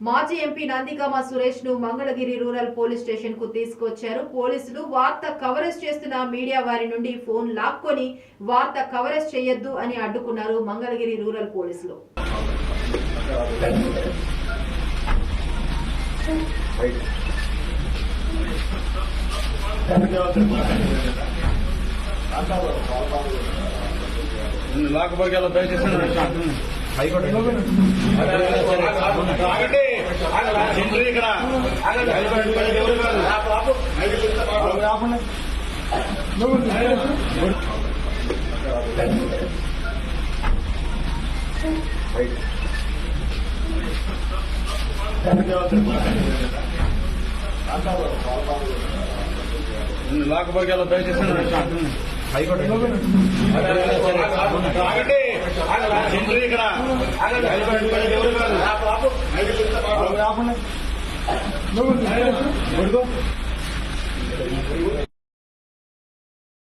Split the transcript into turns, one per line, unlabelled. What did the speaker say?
మాజీ ఎంపీ నందిగామ సురేష్ను Mangalagiri rural police స్టేషన్కు తీసుకొచ్చారు. పోలీసులు వార్త కవరేజ్ చేస్తున్న మీడియా వారి నుండి ఫోన్ లాక్కొని వార్త కవరేజ్ చేయొద్దు అని అడ్డుకున్నారు మంగళగిరి రూరల్ పోలీసులు.
దయచేసి
హైకోర్టు.
ఇక్కడ. ఎవరు కాదు దయచేసి
హైకోర్టు
ఇక్కడ આપણને